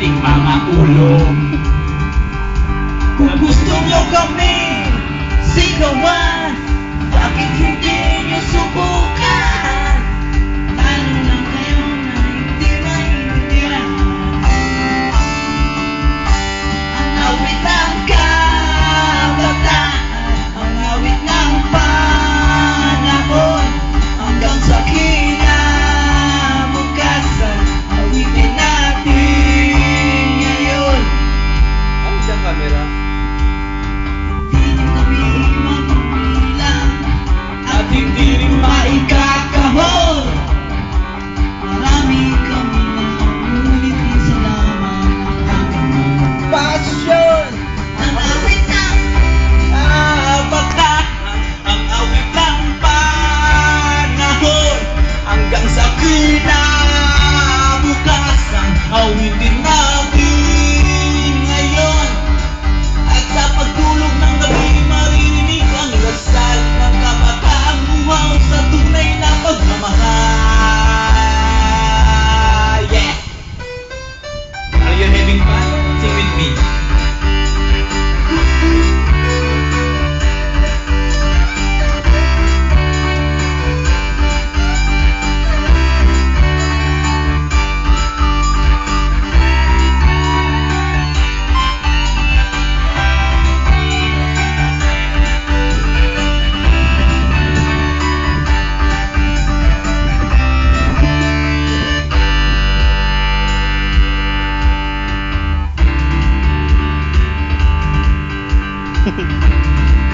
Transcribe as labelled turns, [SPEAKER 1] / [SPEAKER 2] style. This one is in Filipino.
[SPEAKER 1] ating mga ulo. Kung gusto nyo kami sigawan, Thank you.